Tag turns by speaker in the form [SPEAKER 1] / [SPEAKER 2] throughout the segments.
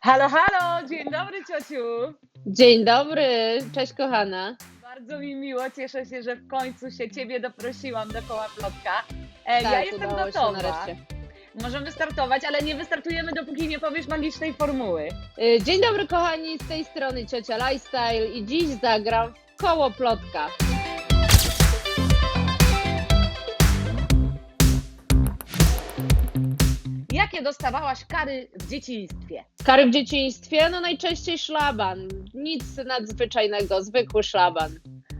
[SPEAKER 1] Halo, halo, dzień dobry ciociu.
[SPEAKER 2] Dzień dobry, cześć kochana.
[SPEAKER 1] Bardzo mi miło, cieszę się, że w końcu się ciebie doprosiłam do koła plotka. E, ja
[SPEAKER 2] Tak,
[SPEAKER 1] jestem
[SPEAKER 2] udało się
[SPEAKER 1] gotowa. Możemy startować, ale nie wystartujemy, dopóki nie powiesz magicznej formuły.
[SPEAKER 2] Y, Dzień dobry kochani, z tej strony ciocia Lifestyle i dziś zagram w koło plotka.
[SPEAKER 1] Dostawałaś kary w dzieciństwie?
[SPEAKER 2] Kary w dzieciństwie, no najczęściej szlaban. Nic nadzwyczajnego, zwykły szlaban.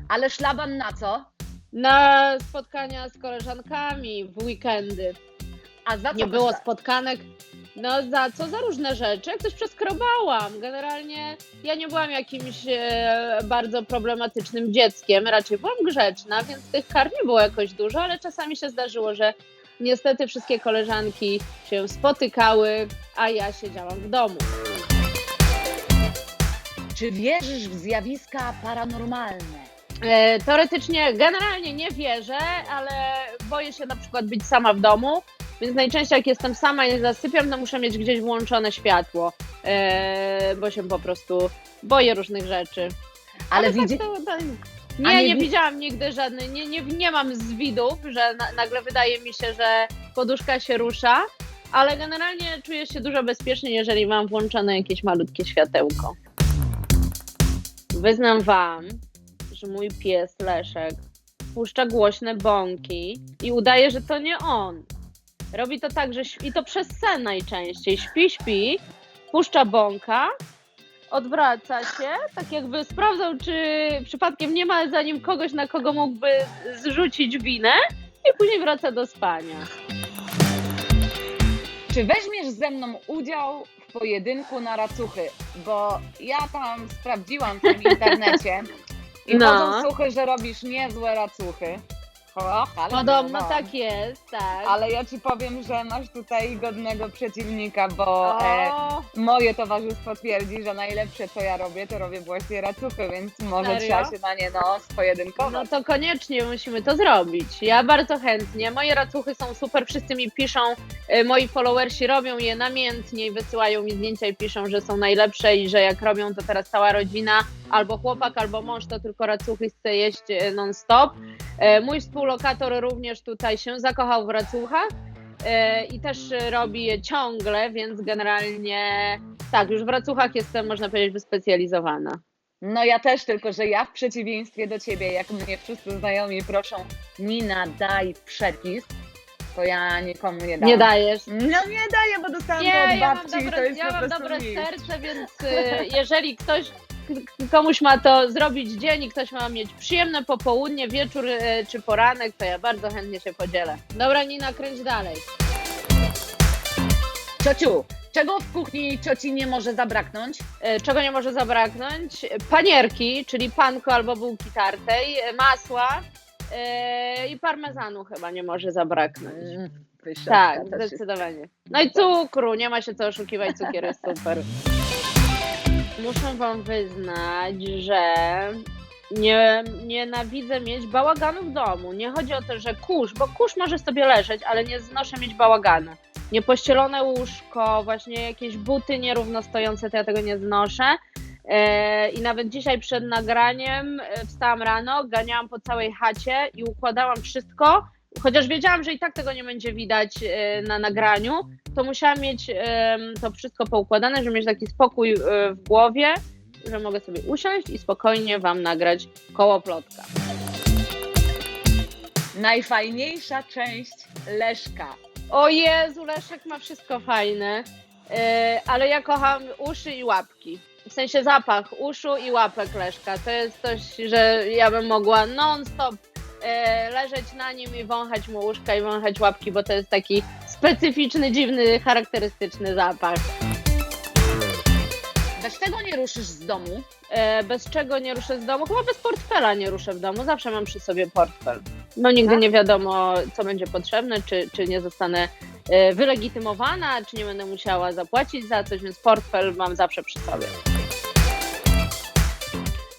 [SPEAKER 1] Ale szlaban na co?
[SPEAKER 2] Na spotkania z koleżankami w weekendy.
[SPEAKER 1] A za co
[SPEAKER 2] Nie było
[SPEAKER 1] dosta-
[SPEAKER 2] spotkanek. No za co? Za różne rzeczy. Jak coś przeskrobałam. Generalnie ja nie byłam jakimś e, bardzo problematycznym dzieckiem. Raczej byłam grzeczna, więc tych kar nie było jakoś dużo, ale czasami się zdarzyło, że niestety wszystkie koleżanki się spotykały, a ja siedziałam w domu.
[SPEAKER 1] Czy wierzysz w zjawiska paranormalne?
[SPEAKER 2] E, teoretycznie, generalnie nie wierzę, ale boję się na przykład być sama w domu, więc najczęściej jak jestem sama i zasypiam, to muszę mieć gdzieś włączone światło, e, bo się po prostu boję różnych rzeczy.
[SPEAKER 1] Ale,
[SPEAKER 2] tak
[SPEAKER 1] widzi...
[SPEAKER 2] to, to, nie,
[SPEAKER 1] nie
[SPEAKER 2] nie,
[SPEAKER 1] wi-
[SPEAKER 2] widziałam nigdy żadnej, nie, nie, nie mam zwidów, że na, nagle wydaje mi się, że poduszka się rusza, ale generalnie czuję się dużo bezpieczniej, jeżeli mam włączone jakieś malutkie światełko. Wyznam Wam, że mój pies Leszek puszcza głośne bąki i udaje, że to nie on. Robi to tak, że śpi, i to przez sen najczęściej. Śpi, śpi, puszcza bąka, odwraca się, tak jakby sprawdzał, czy przypadkiem nie ma za nim kogoś, na kogo mógłby zrzucić winę i później wraca do spania.
[SPEAKER 1] Czy weźmiesz ze mną udział w pojedynku na racuchy? Bo ja tam sprawdziłam w tym internecie i
[SPEAKER 2] No.
[SPEAKER 1] chodzą słuchy, że robisz niezłe racuchy. O, ale
[SPEAKER 2] Podobno
[SPEAKER 1] no.
[SPEAKER 2] tak jest, tak.
[SPEAKER 1] Ale ja ci powiem, że masz tutaj godnego przeciwnika, bo e,
[SPEAKER 2] O,
[SPEAKER 1] moje towarzystwo twierdzi, że najlepsze co ja robię, to robię właśnie racuchy, więc może
[SPEAKER 2] Serio?
[SPEAKER 1] trzeba się na nie no spojedynkować.
[SPEAKER 2] no to koniecznie musimy to zrobić. Ja bardzo chętnie. Moje racuchy są super, wszyscy mi piszą, moi followersi robią je namiętnie i wysyłają mi zdjęcia i piszą, że są najlepsze i że jak robią to teraz cała rodzina, albo chłopak, albo mąż, to tylko racuchy chce jeść y, non-stop. E, Mój współlokator również tutaj się zakochał w racuchach e, i też e, robi je ciągle, więc generalnie tak, już w racuchach jestem, można powiedzieć, wyspecjalizowana.
[SPEAKER 1] No ja też, tylko że ja w przeciwieństwie do ciebie, jak mnie wszyscy znajomi proszą, Nina daj przepis, to ja nikomu nie dam.
[SPEAKER 2] Nie dajesz.
[SPEAKER 1] No nie daję, bo dostałam
[SPEAKER 2] Nie,
[SPEAKER 1] to od
[SPEAKER 2] ja mam
[SPEAKER 1] babci i to
[SPEAKER 2] dobre,
[SPEAKER 1] jest
[SPEAKER 2] ja
[SPEAKER 1] po
[SPEAKER 2] mam
[SPEAKER 1] prostu
[SPEAKER 2] dobre
[SPEAKER 1] nic.
[SPEAKER 2] serce, więc y, jeżeli ktoś, k- komuś ma to zrobić dzień i ktoś ma mieć przyjemne popołudnie, wieczór y, czy poranek, to ja bardzo chętnie się podzielę. Dobra, Nina, kręć dalej.
[SPEAKER 1] Ciociu, czego w kuchni cioci nie może zabraknąć?
[SPEAKER 2] E, Czego nie może zabraknąć? Panierki, czyli panko albo bułki tartej, e, masła e, i parmezanu chyba nie może zabraknąć.
[SPEAKER 1] Pyszota
[SPEAKER 2] Tak, zdecydowanie. No i cukru, nie ma się co oszukiwać, cukier jest super. Muszę wam wyznać, że nie, nienawidzę mieć bałaganu w domu. Nie chodzi o to, że kurz, bo kurz może sobie leżeć, ale nie znoszę mieć bałaganu. Niepościelone łóżko, właśnie jakieś buty nierówno stojące, to ja tego nie znoszę. E, I nawet dzisiaj przed nagraniem e, wstałam rano, ganiałam po całej chacie i układałam wszystko, chociaż wiedziałam, że i tak tego nie będzie widać e, na nagraniu, to musiałam mieć to wszystko poukładane, żeby mieć taki spokój w głowie, że mogę sobie usiąść i spokojnie Wam nagrać koło plotka.
[SPEAKER 1] Najfajniejsza część Leszka.
[SPEAKER 2] O Jezu, Leszek ma wszystko fajne, ale ja kocham uszy i łapki. W sensie zapach uszu i łapek Leszka. To jest coś, że ja bym mogła non-stop e, leżeć na nim i wąchać mu uszka i wąchać łapki, bo to jest taki specyficzny, dziwny, charakterystyczny zapach.
[SPEAKER 1] Bez czego nie ruszysz z domu?
[SPEAKER 2] E, bez czego nie ruszę z domu? Chyba bez portfela nie ruszę w domu. Zawsze mam przy sobie portfel. Bo nigdy
[SPEAKER 1] Tak?
[SPEAKER 2] nie wiadomo, co będzie potrzebne, czy, czy nie zostanę e, wylegitymowana, czy nie będę musiała zapłacić za coś, więc portfel mam zawsze przy sobie.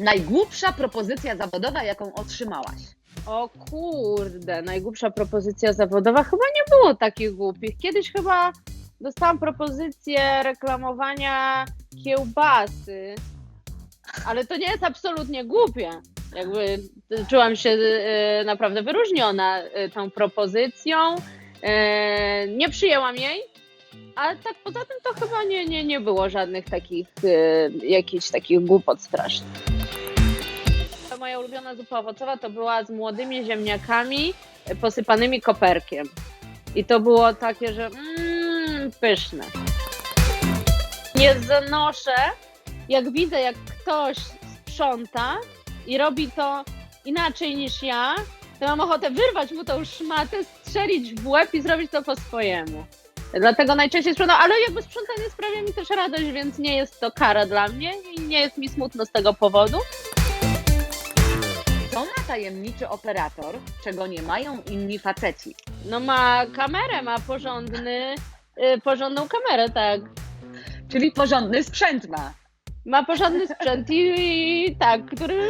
[SPEAKER 1] Najgłupsza propozycja zawodowa, jaką otrzymałaś?
[SPEAKER 2] O kurde, najgłupsza propozycja zawodowa. Chyba nie było takich głupich. Kiedyś chyba dostałam propozycję reklamowania kiełbasy, ale to nie jest absolutnie głupie. Jakby czułam się e, naprawdę wyróżniona e, tą propozycją. Nie przyjęłam jej, ale tak poza tym to chyba nie, nie, nie było żadnych takich e, jakichś takich głupot strasznych. Moja ulubiona zupa owocowa to była z młodymi ziemniakami e, posypanymi koperkiem. I to było takie, że mm, pyszne. Nie znoszę, jak widzę, jak ktoś sprząta i robi to inaczej niż ja, to mam ochotę wyrwać mu tą szmatę, strzelić w łeb i zrobić to po swojemu. Dlatego najczęściej sprzątam, ale jakby sprzątanie sprawia mi też radość, więc nie jest to kara dla mnie i nie jest mi smutno z tego powodu.
[SPEAKER 1] Co ma tajemniczy operator, czego nie mają inni faceci?
[SPEAKER 2] No ma kamerę, ma porządny, y, porządną kamerę, tak.
[SPEAKER 1] Czyli porządny sprzęt ma.
[SPEAKER 2] Ma porządny sprzęt i, i tak, który...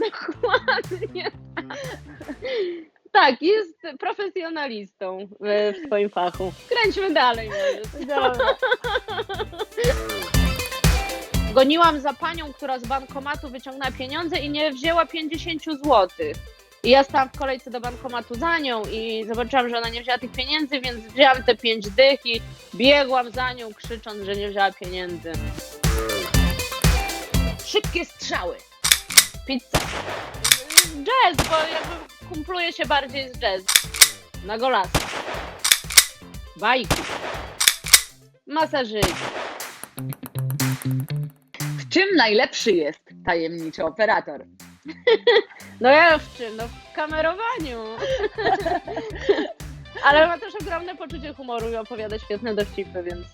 [SPEAKER 2] Dokładnie. Tak, jest profesjonalistą w, w swoim fachu. Kręćmy dalej. może.
[SPEAKER 1] Dobra.
[SPEAKER 2] Goniłam za panią, która z bankomatu wyciągnęła pieniądze i nie wzięła 50 zł. I ja stałam w kolejce do bankomatu za nią i zobaczyłam, że ona nie wzięła tych pieniędzy, więc wzięłam te 5 dych i biegłam za nią, krzycząc, że nie wzięła pieniędzy.
[SPEAKER 1] Szybkie strzały.
[SPEAKER 2] Pizza. Jazz, bo jakby kumpluję się bardziej z jazz. Na golasy. Bajki. Masażyki.
[SPEAKER 1] Czym najlepszy jest tajemniczy operator?
[SPEAKER 2] No ja w czym? No w kamerowaniu. Ale ma też ogromne poczucie humoru i opowiada świetne dowcipy, więc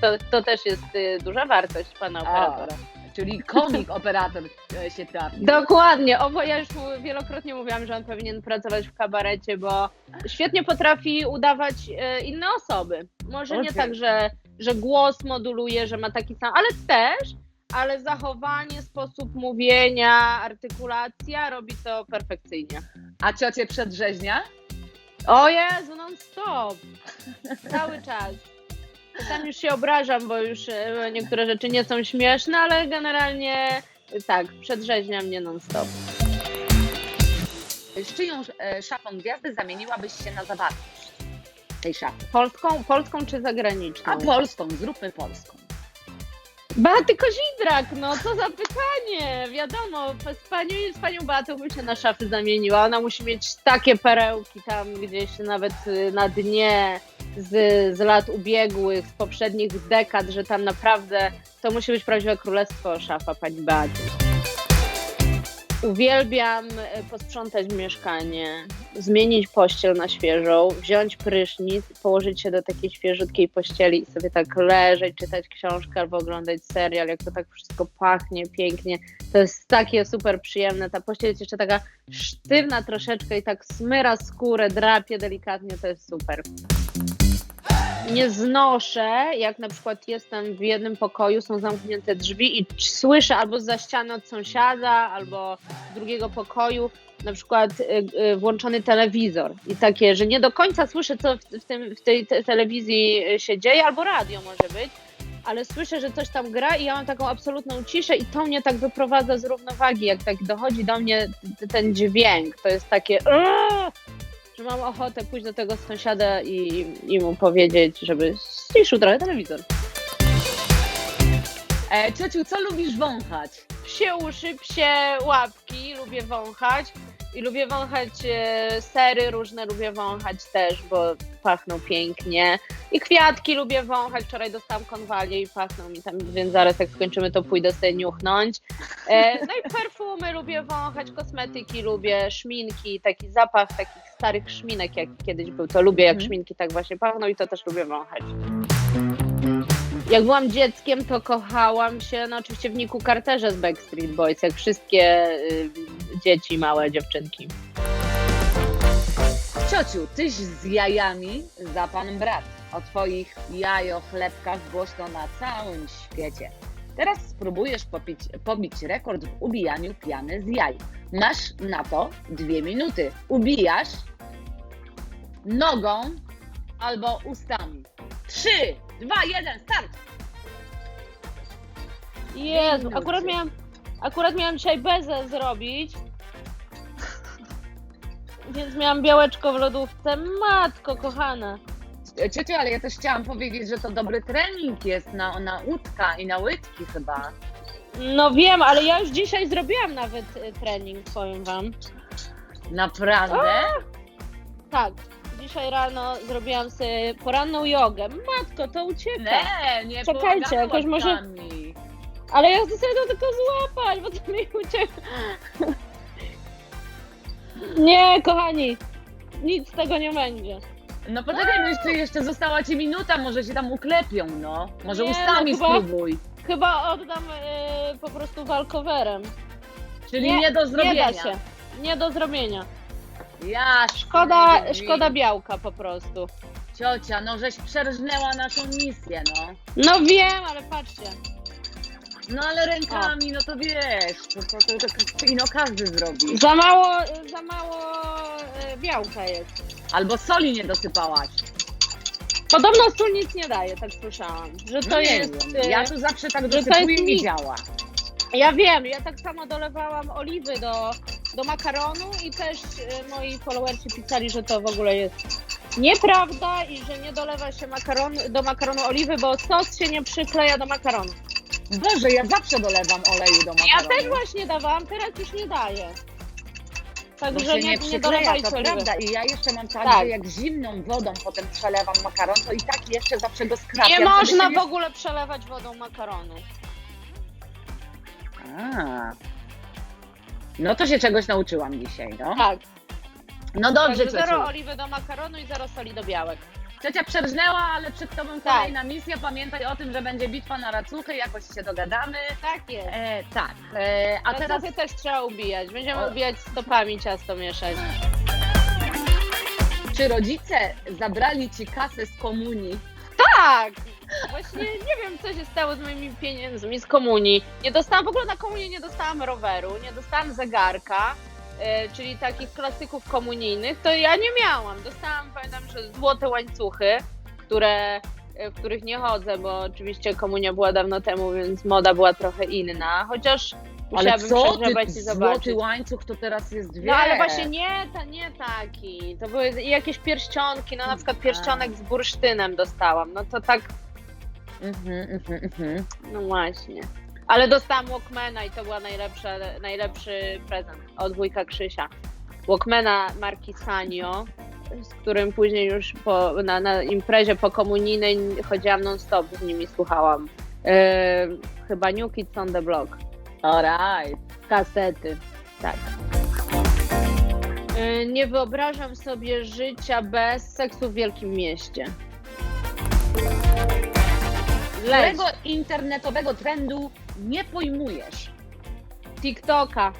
[SPEAKER 2] to, to też jest y, duża wartość pana operatora.
[SPEAKER 1] Czyli komik operator e, się trafi.
[SPEAKER 2] Dokładnie, o, bo ja już mu wielokrotnie mówiłam, że on powinien pracować w kabarecie, bo świetnie potrafi udawać e, inne osoby. Może nie
[SPEAKER 1] Okej.
[SPEAKER 2] tak, że, że głos moduluje, że ma taki sam, ale też, ale zachowanie, sposób mówienia, artykulacja robi to perfekcyjnie.
[SPEAKER 1] A ciocie przedrzeźnia?
[SPEAKER 2] O Jezu, non stop. Cały czas. Czasami już się obrażam, bo już e, niektóre rzeczy nie są śmieszne, ale generalnie e, tak, przedrzeźnia mnie non stop.
[SPEAKER 1] Z czyją e, szafą gwiazdy zamieniłabyś się na zawartość tej szafy?
[SPEAKER 2] Polską, polską czy zagraniczną?
[SPEAKER 1] A polską, zróbmy polską.
[SPEAKER 2] Beaty Kozidrak, no co za pytanie. Wiadomo, z panią, z panią Beatą bym się na szafy zamieniła. Ona musi mieć takie perełki tam gdzieś nawet y, na dnie z, z lat ubiegłych, z poprzednich dekad, że tam naprawdę to musi być prawdziwe królestwo szafa pani Beaty. Uwielbiam e, posprzątać mieszkanie, zmienić pościel na świeżą, wziąć prysznic, położyć się do takiej świeżutkiej pościeli i sobie tak leżeć, czytać książkę albo oglądać serial, jak to tak wszystko pachnie pięknie. To jest takie super przyjemne. Ta pościel jest jeszcze taka sztywna troszeczkę i tak smyra skórę, drapie delikatnie, to jest super. Nie znoszę, jak na przykład jestem w jednym pokoju, są zamknięte drzwi i słyszę albo za ściany od sąsiada, albo z drugiego pokoju na przykład y, y, włączony telewizor i takie, że nie do końca słyszę, co w, tym, w tej te, telewizji y, się dzieje, albo radio może być, ale słyszę, że coś tam gra i ja mam taką absolutną ciszę i to mnie tak wyprowadza z równowagi, jak tak dochodzi do mnie ten dźwięk, to jest takie! Że mam ochotę pójść do tego sąsiada i, i mu powiedzieć, żeby ściszył trochę telewizor.
[SPEAKER 1] E, ciociu, co lubisz wąchać?
[SPEAKER 2] Psie uszy, psie łapki, lubię wąchać. I lubię wąchać e, sery różne, lubię wąchać też, bo pachną pięknie. I kwiatki lubię wąchać. Wczoraj dostałam konwalię i pachną mi tam, więc zaraz jak skończymy, to pójdę sobie niuchnąć. E, no i perfumy lubię wąchać, kosmetyki lubię, szminki, taki zapach takich starych szminek, jak kiedyś był. To lubię, jak
[SPEAKER 1] Mhm.
[SPEAKER 2] szminki tak właśnie pachną i to też lubię wąchać. Jak byłam dzieckiem, to kochałam się, no oczywiście w Niku Carterze z Backstreet Boys, jak wszystkie y, dzieci, małe dziewczynki.
[SPEAKER 1] Ciociu, tyś z jajami za pan brat. O twoich jajo chlebkach głośno na całym świecie. Teraz spróbujesz popić, pobić rekord w ubijaniu piany z jaj. Masz na to dwie minuty. Ubijasz nogą albo ustami. Trzy, dwa, jeden, start!
[SPEAKER 2] Jezu,
[SPEAKER 1] minuty.
[SPEAKER 2] akurat miałam, akurat miałam dzisiaj bezę zrobić. Więc miałam białeczko w lodówce. Matko kochana.
[SPEAKER 1] Ciociu, ale ja też chciałam powiedzieć, że to dobry trening jest na, na łódka i na łydki chyba.
[SPEAKER 2] No wiem, ale ja już dzisiaj zrobiłam nawet y, trening, powiem wam.
[SPEAKER 1] Naprawdę?
[SPEAKER 2] Tak, dzisiaj rano zrobiłam sobie poranną jogę. Matko, to ucieka.
[SPEAKER 1] Nie, nie
[SPEAKER 2] Czekajcie,
[SPEAKER 1] połagamy
[SPEAKER 2] jakoś może-. Ale ja chcę sobie to tylko złapać, bo to mi ucieka. Nie, kochani, nic z tego nie będzie.
[SPEAKER 1] No poczekaj, no jeszcze, jeszcze została ci minuta, może się tam uklepią, no. Może
[SPEAKER 2] Nie,
[SPEAKER 1] ustami
[SPEAKER 2] no chyba-
[SPEAKER 1] spróbuj.
[SPEAKER 2] Chyba oddam y, po prostu walkowerem.
[SPEAKER 1] Czyli
[SPEAKER 2] Nie,
[SPEAKER 1] nie, do
[SPEAKER 2] Nie
[SPEAKER 1] zrobienia.
[SPEAKER 2] da się. Nie do zrobienia.
[SPEAKER 1] Ja
[SPEAKER 2] Szkoda, szkoda białka po prostu.
[SPEAKER 1] Ciocia, no żeś przerżnęła naszą misję, no.
[SPEAKER 2] No wiem, ale patrzcie.
[SPEAKER 1] No ale rękami, no to wiesz, to, to, to, to, ino każdy zrobi.
[SPEAKER 2] Za mało, za mało y, białka jest.
[SPEAKER 1] Albo soli nie dosypałaś.
[SPEAKER 2] Podobno sól nic nie daje, tak słyszałam. Że to
[SPEAKER 1] No nie
[SPEAKER 2] jest.
[SPEAKER 1] wiem.
[SPEAKER 2] y,
[SPEAKER 1] Ja tu zawsze tak
[SPEAKER 2] to
[SPEAKER 1] dosypuję i
[SPEAKER 2] mit.
[SPEAKER 1] działa.
[SPEAKER 2] Ja wiem, ja tak samo dolewałam oliwy do, do makaronu i też y, moi followersi pisali, że to w ogóle jest nieprawda i że nie dolewa się makaron, do makaronu oliwy, bo sos się nie przykleja do makaronu.
[SPEAKER 1] Boże, ja zawsze dolewam oleju do
[SPEAKER 2] Ja
[SPEAKER 1] makaronu.
[SPEAKER 2] też właśnie dawałam, teraz już nie daję.
[SPEAKER 1] Bo
[SPEAKER 2] Także
[SPEAKER 1] się
[SPEAKER 2] nie,
[SPEAKER 1] nie
[SPEAKER 2] nie
[SPEAKER 1] przykleja,
[SPEAKER 2] dolewajcie
[SPEAKER 1] to
[SPEAKER 2] oliwy.
[SPEAKER 1] prawda. I ja jeszcze mam tak,
[SPEAKER 2] Tak.
[SPEAKER 1] że jak zimną wodą potem przelewam makaron, to i tak jeszcze zawsze go skrapiam.
[SPEAKER 2] Nie
[SPEAKER 1] żeby
[SPEAKER 2] można w ogóle przelewać wodą makaronu.
[SPEAKER 1] A. No to się czegoś nauczyłam dzisiaj, no.
[SPEAKER 2] Tak.
[SPEAKER 1] No dobrze,
[SPEAKER 2] Także zero
[SPEAKER 1] ciociu.
[SPEAKER 2] oliwy do makaronu i zero soli do białek.
[SPEAKER 1] Ciocia przerżnęła, ale przed tobą
[SPEAKER 2] Tak.
[SPEAKER 1] kolejna misja. Pamiętaj o tym, że będzie bitwa na racuchy, jakoś się dogadamy.
[SPEAKER 2] Tak jest.
[SPEAKER 1] E, tak. E, a
[SPEAKER 2] A
[SPEAKER 1] teraz
[SPEAKER 2] teraz też trzeba ubijać. Będziemy
[SPEAKER 1] O.
[SPEAKER 2] ubijać stopami ciasto mieszać.
[SPEAKER 1] czy rodzice zabrali ci kasę z komunii?
[SPEAKER 2] Tak! Właśnie nie wiem, co się stało z moimi pieniędzmi z komunii. Nie dostałam, w ogóle na komunię nie dostałam roweru, nie dostałam zegarka, czyli takich klasyków komunijnych, to ja nie miałam. Dostałam, pamiętam, że złote łańcuchy, które, e, w których nie chodzę, bo oczywiście komunia była dawno temu, więc moda była trochę inna, chociaż
[SPEAKER 1] Ale
[SPEAKER 2] musiałabym
[SPEAKER 1] co ty,
[SPEAKER 2] i
[SPEAKER 1] złoty
[SPEAKER 2] zobaczyć.
[SPEAKER 1] łańcuch to teraz jest dwie.
[SPEAKER 2] No ale właśnie nie, ta, nie taki. To były jakieś pierścionki, no na przykład pierścionek z bursztynem dostałam. No to tak,
[SPEAKER 1] Mhm, mhm, mhm.
[SPEAKER 2] no właśnie. Ale dostałam Walkmana i to była najlepsza, najlepszy prezent od wujka Krzysia. Walkmana marki Sanyo, z którym później już po, na, na imprezie pokomunijnej chodziłam non-stop, z nimi słuchałam. Yy, chyba New Kids on the Block.
[SPEAKER 1] Alright.
[SPEAKER 2] Kasety, tak. Y, Nie wyobrażam sobie życia bez seksu w wielkim mieście. Leć.
[SPEAKER 1] Którego internetowego trendu nie pojmujesz?
[SPEAKER 2] TikToka.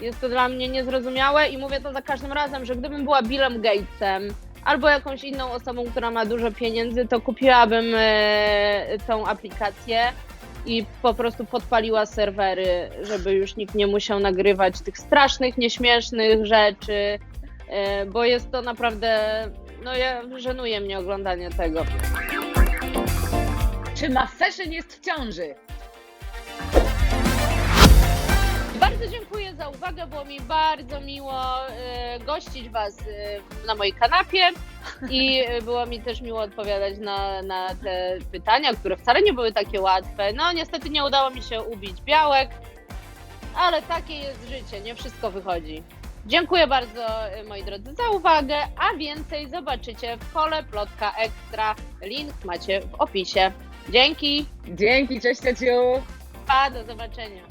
[SPEAKER 2] Jest to dla mnie niezrozumiałe i mówię to za każdym razem, że gdybym była Billem Gatesem albo jakąś inną osobą, która ma dużo pieniędzy, to kupiłabym e, tą aplikację i po prostu podpaliła serwery, żeby już nikt nie musiał nagrywać tych strasznych, nieśmiesznych rzeczy, e, bo jest to naprawdę, no ja, żenuje mnie oglądanie tego.
[SPEAKER 1] Czy ma fashion jest w ciąży?
[SPEAKER 2] Bardzo dziękuję za uwagę, było mi bardzo miło e, gościć Was e, na mojej kanapie i e, było mi też miło odpowiadać na, na te pytania, które wcale nie były takie łatwe. No niestety nie udało mi się ubić białek, ale takie jest życie, nie wszystko wychodzi. Dziękuję bardzo moi drodzy za uwagę, a więcej zobaczycie w kole Plotka Ekstra. Link macie w opisie. Dzięki,
[SPEAKER 1] Dzięki, cześć ciociu.
[SPEAKER 2] pa, do zobaczenia.